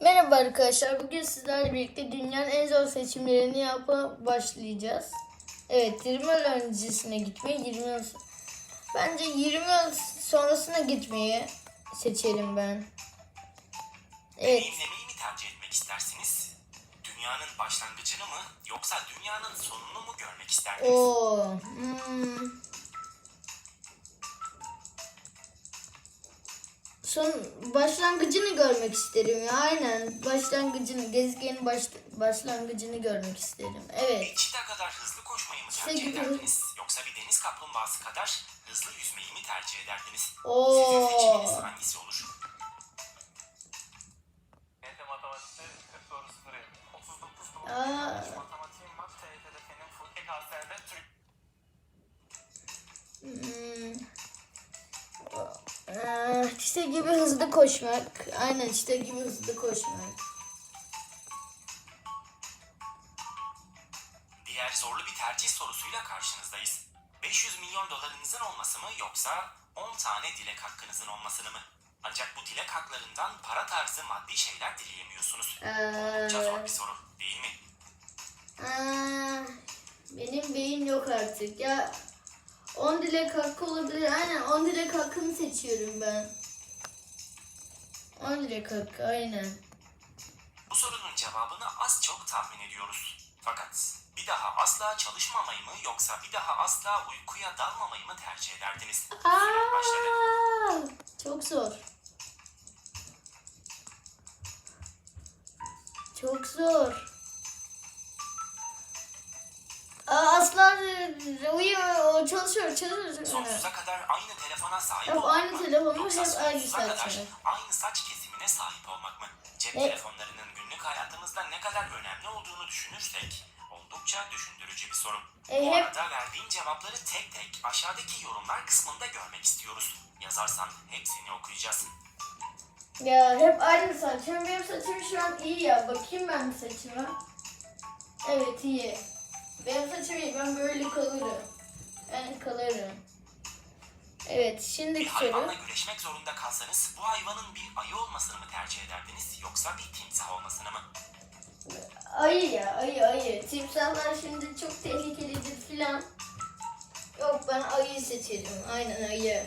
Merhaba arkadaşlar. Bugün sizlerle birlikte dünyanın en zor seçimlerini yapma başlayacağız. Evet 20 yıl öncesine gitmeyi 20 yıl Bence 20 yıl sonrasına gitmeyi seçelim ben. Evet. Deneyimlemeyi mi tercih etmek istersiniz? Dünyanın başlangıcını mı yoksa dünyanın sonunu mu görmek isterdiniz? Oo. Hmm. Son başlangıcını görmek isterim ya. Aynen. Başlangıcını, gezegenin baş, başlangıcını görmek isterim. Evet. Çita kadar hızlı koşmayı mı İşte tercih gibi. ederdiniz? Yoksa bir deniz kaplumbağası kadar hızlı yüzmeyi mi tercih ederdiniz? Oo. Sizin seçiminiz hangisi olur? Gibi hızlı koşmak. Aynen işte gibi hızlı koşmak. Diğer zorlu bir tercih sorusuyla karşınızdayız. 500 milyon dolarınızın olması mı yoksa 10 tane dilek hakkınızın olmasını mı? Ancak bu dilek haklarından para tarzı maddi şeyler dileyemiyorsunuz. Ee, Çok zor bir soru değil mi? aa, benim beyin yok artık. Ya 10 dilek hakkı olabilir. Aynen 10 dilek hakkını seçiyorum ben. 10 dilek hakkı aynen. Bu sorunun cevabını az çok tahmin ediyoruz. Fakat bir daha asla çalışmamayı mı yoksa bir daha asla uykuya dalmamayı mı tercih ederdiniz? Süre başladı. Aa, çok zor. Çok zor. Aa, asla uyuyor, çalışıyor, çalışıyor. Sonsuza kadar aynı telefona sahip Hep olmak aynı mı? telefonu, Yoksa hep aynı sonsuza saç kadar evet. aynı saç kesimine sahip olmak mı? Cep Ne? telefonlarının günlük hayatımızda ne kadar önemli olduğunu düşünürsek oldukça düşündürücü bir soru. E, Bu hep- arada verdiğin cevapları tek tek aşağıdaki yorumlar kısmında görmek istiyoruz. Yazarsan hepsini okuyacağız. Ya hep aynı saç. Hem benim saçım şu an iyi ya. Bakayım ben bir saçıma. Evet iyi. Benim saçım iyi. Ben böyle kalırım. Ben kalırım. Evet Bir şimdiki hayvanla soru. güreşmek zorunda kalsanız bu hayvanın bir ayı olmasını mı tercih ederdiniz yoksa bir timsah olmasını mı? Ayı ya ayı ayı. Timsahlar şimdi çok tehlikelidir filan. Yok ben ayıyı seçerim. Aynen ayı.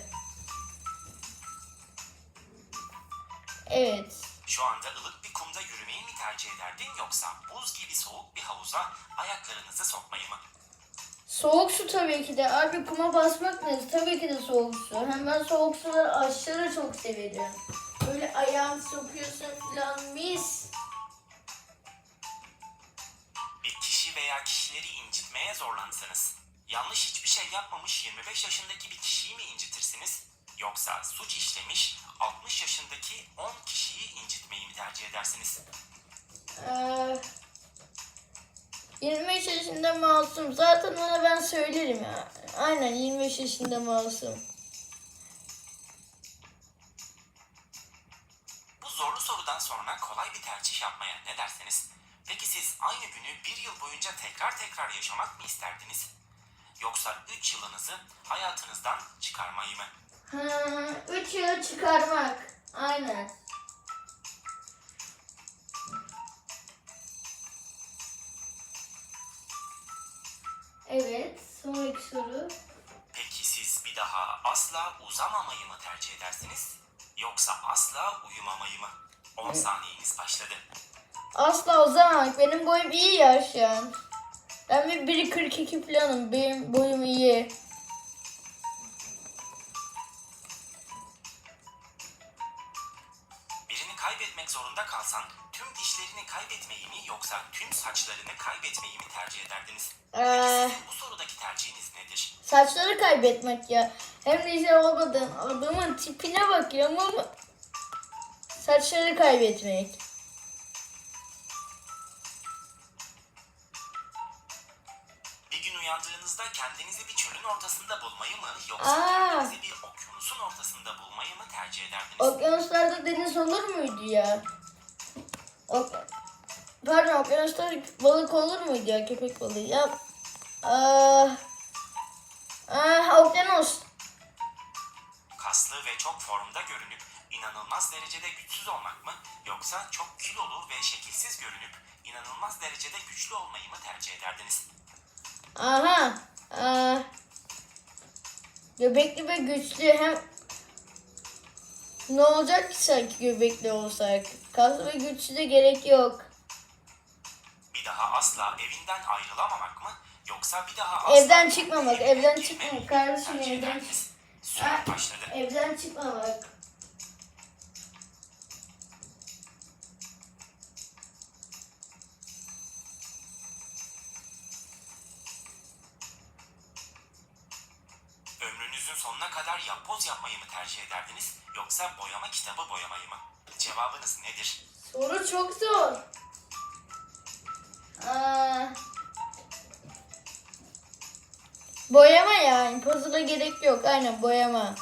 Evet. Şu anda ılık bir kumda yürümeyi mi tercih ederdin yoksa buz gibi soğuk bir havuza ayaklarınızı sokmayı mı? Soğuk su tabii ki de. Abi kuma basmak ne? Tabii ki de soğuk su. Hem ben soğuk suları aşırı çok severim. Böyle ayağını sokuyorsun falan mis. Bir kişi veya kişileri incitmeye zorlansanız, yanlış hiçbir şey yapmamış 25 yaşındaki bir kişiyi mi incitirsiniz? Yoksa suç işlemiş 60 yaşındaki 10 kişiyi incitmeyi mi tercih edersiniz? Ee, 25 yaşında masum. Zaten ona ben söylerim ya. Aynen 25 yaşında masum. Bu zorlu sorudan sonra kolay bir tercih yapmaya ne dersiniz? Peki siz aynı günü bir yıl boyunca tekrar tekrar yaşamak mı isterdiniz? Yoksa 3 yılınızı hayatınızdan çıkarmayı mı? Ha, 3 yıl çıkarmak. Aynen. Asla uzamamayı mı tercih edersiniz? Yoksa asla uyumamayı mı? 10 saniyeniz başladı. Asla uzamamak. Benim boyum iyi ya şu an. Ben bir 1.42 planım. Benim boyum iyi. Zorunda kalsan tüm dişlerini kaybetmeyi mi yoksa tüm saçlarını kaybetmeyi mi tercih ederdiniz? Ee, bu sorudaki tercihiniz nedir? saçları kaybetmek ya. Hem de işte olmadan adamın tipine bak ya ama saçları kaybetmek. Kendinizi bir çölün ortasında bulmayı mı yoksa Aa. kendinizi bir okyanusun ortasında bulmayı mı tercih ederdiniz? Okyanuslarda deniz olur muydu ya? Ok Pardon okyanuslarda balık olur muydu ya köpek balığı ya? Aa, aa, okyanus. Kaslı ve çok formda görünüp inanılmaz inanılmaz derecede güçsüz olmak mı yoksa çok kilolu ve şekilsiz görünüp inanılmaz derecede güçlü olmayı mı tercih ederdiniz? Aha. Aa. Göbekli ve güçlü hem ne olacak ki sanki göbekli olsak? Kaslı ve güçlü de gerek yok. Bir daha asla evinden ayrılamamak mı yoksa bir daha asla Evden çıkmamak, evden çıkmamak. Kardeşim, evden. Evden çıkmamak. Sonuna kadar yapboz yapmayı mı tercih ederdiniz yoksa boyama kitabı boyamayı mı? Cevabınız nedir? Soru çok zor. Aa, boyama yani. Puzzle'a gerek yok. Aynen boyama.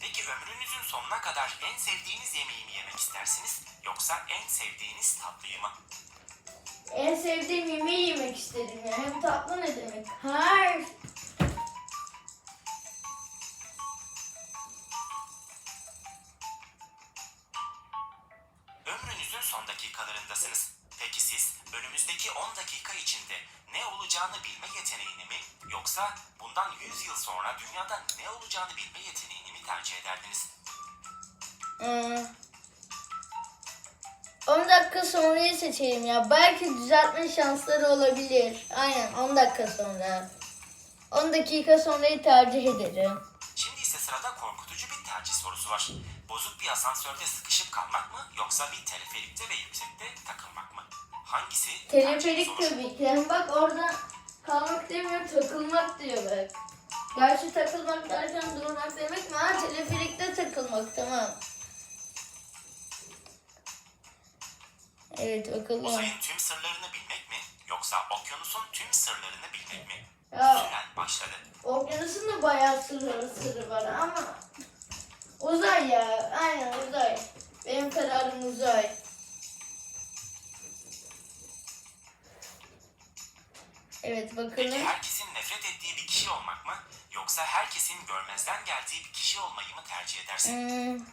Peki ömrünüzün sonuna kadar en sevdiğiniz yemeği mi yemek istersiniz yoksa en sevdiğiniz tatlıyı mı? En sevdiğim yemeği yemek istedim ya. Hem tatlı ne demek? Hayır. Önümüzdeki 10 dakika içinde ne olacağını bilme yeteneğini mi yoksa bundan 100 yıl sonra dünyada ne olacağını bilme yeteneğini mi tercih ederdiniz? Ee, 10 dakika sonrayı seçelim ya. Belki düzeltme şansları olabilir. Aynen 10 dakika sonra. 10 dakika sonrayı tercih ederim. Korkutucu bir tercih sorusu var. Bozuk bir asansörde sıkışıp kalmak mı yoksa bir teleferikte ve yüksekte takılmak mı? Hangisi? Teleferik tabii ki. Hem bak orada kalmak demiyor takılmak diyor bak. Gerçi takılmak derken durmak demek mi? Ha teleferikte takılmak tamam. Evet bakalım. Uzayın tüm sırlarını bilmek yoksa okyanusun tüm sırlarını bilmek mi? Ya. Süren başladı. Okyanusun da bayağı sırrı, sırrı var ama uzay ya. Aynen uzay. Benim kararım uzay. Evet Peki bakalım. herkesin nefret ettiği bir kişi olmak mı yoksa herkesin görmezden geldiği bir kişi olmayı mı tercih edersin? Hmm,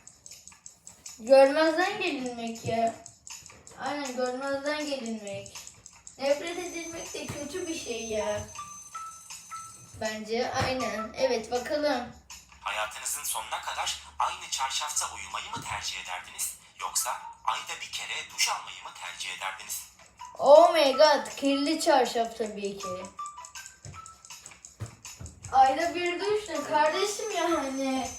görmezden gelinmek ya. Aynen görmezden gelinmek. Nefret edilmek de kötü bir şey ya. Bence aynen. Evet bakalım. Hayatınızın sonuna kadar aynı çarşafta uyumayı mı tercih ederdiniz yoksa ayda bir kere duş almayı mı tercih ederdiniz? Oh my god, kirli çarşaf tabii ki. Ayda bir duş ne kardeşim yani.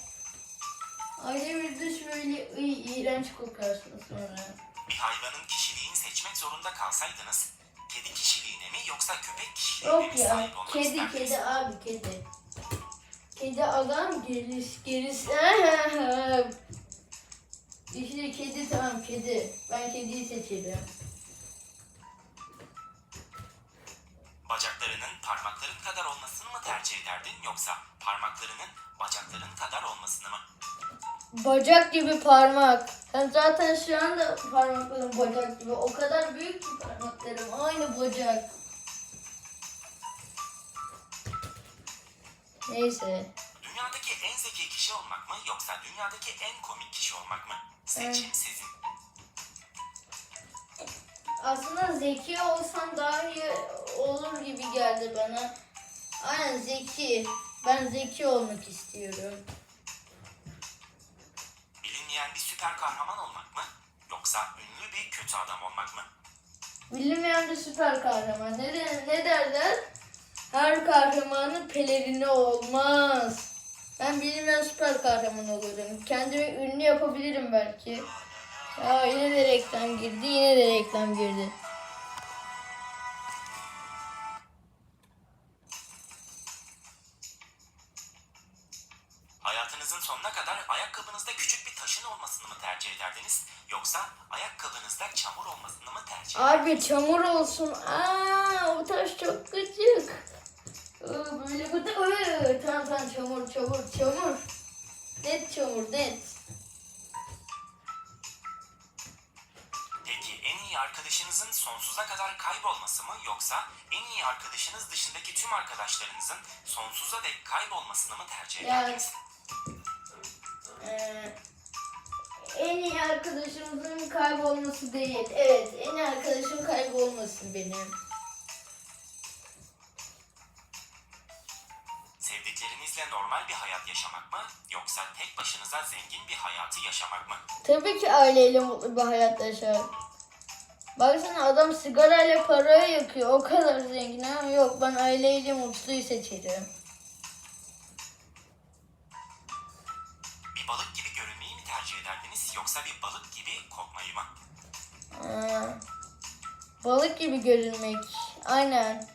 Ayda bir duş böyle iy, iğrenç kokarsın sonra. Bir hayvanın kişiliğini seçmek zorunda kalsaydınız yoksa köpek kişiliğine Yok mi ya, sahip olmak kedi isterdiniz? kedi abi kedi. Kedi adam geris geris. işte kedi tamam kedi. Ben kediyi seçerim. Bacaklarının parmakların kadar olmasını mı tercih ederdin yoksa parmaklarının bacakların kadar olmasını mı? Bacak gibi parmak. Hem zaten şu anda parmaklarım bacak gibi. O kadar büyük ki parmaklarım. Aynı bacak. Neyse. Dünyadaki en zeki kişi olmak mı yoksa dünyadaki en komik kişi olmak mı? Seçim sizin. Aslında zeki olsam daha iyi olur gibi geldi bana. Aynen zeki. Ben zeki olmak istiyorum. Bilinmeyen bir süper kahraman olmak mı yoksa ünlü bir kötü adam olmak mı? Bilinmeyen bir süper kahraman. Ne, der- ne derler? Her kahramanın pelerini olmaz. Ben bilinmeyen süper kahraman olurum. Kendimi ünlü yapabilirim belki. Ya yine de reklam girdi, yine de reklam girdi. Hayatınızın sonuna kadar ayakkabınızda küçük bir taşın olmasını mı tercih ederdiniz yoksa ayakkabınızda çamur olmasını mı tercih ederdiniz? Abi çamur olsun. Aa, o taş çok gıcık. Aa, Böyle bu da Aa, tamam tamam çamur çamur çamur. Net çamur net. Peki en iyi arkadaşınızın sonsuza kadar kaybolması mı yoksa en iyi arkadaşınız dışındaki tüm arkadaşlarınızın sonsuza dek kaybolmasını mı tercih ederdiniz? Ee, en iyi arkadaşımızın kaybolması değil. Evet, en iyi arkadaşım kaybolmasın benim. Sevdiklerinizle normal bir hayat yaşamak mı yoksa tek başınıza zengin bir hayatı yaşamak mı? Tabii ki aileyle mutlu bir hayat yaşar. Baksana adam sigarayla parayı yakıyor. O kadar zengin ha. Yok ben aileyle mutluyu seçerim. Bir balık gibi görünmeyi mi tercih ederdiniz yoksa bir balık gibi kokmayı mı? Aa, balık gibi görünmek. Aynen.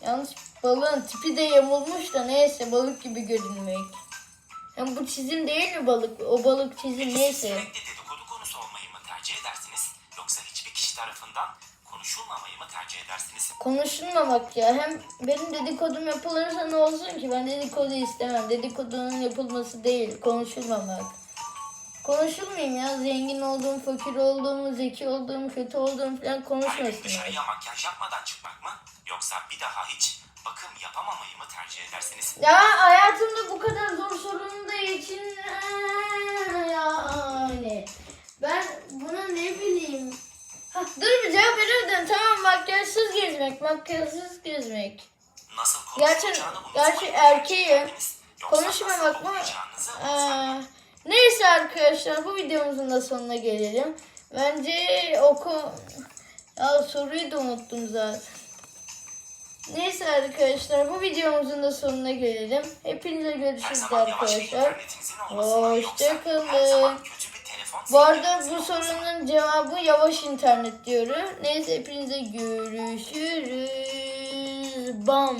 Yalnız balığın tipi de yamulmuş da neyse balık gibi görünmek. Hem bu çizim değil mi balık? O balık çizim neyse. sürekli dedikodu konusu olmayı mı tercih edersiniz yoksa hiçbir kişi tarafından konuşulmamayı mı tercih edersiniz? Konuşulmamak ya. Hem benim dedikodum yapılırsa ne olsun ki? Ben dedikodu istemem. Dedikodunun yapılması değil, konuşulmamak. Konuşulmayayım ya. Zengin olduğum, fakir olduğumu, zeki olduğum, kötü olduğum falan Her gün konuşmasınlar. dışarıya makyaj yapmadan çıkmak mı yoksa bir daha hiç bakım yapamamayı mı tercih edersiniz? Ya hayatımda bu kadar zor sorun da için yani ben buna ne bileyim. Ha, dur bir cevap verirdim. Tamam makyajsız gezmek, makyajsız gezmek. Nasıl Gerçi- gerçi erkeğim. Konuşmamak mı? Ee, neyse arkadaşlar bu videomuzun da sonuna gelelim. Bence oku... Ya soruyu da unuttum zaten. Neyse arkadaşlar bu videomuzun da sonuna gelelim. Hepinize görüşürüz arkadaşlar. Hoşçakalın. Bu arada bu sorunun cevabı yavaş internet diyorum. Neyse hepinize görüşürüz. Bam.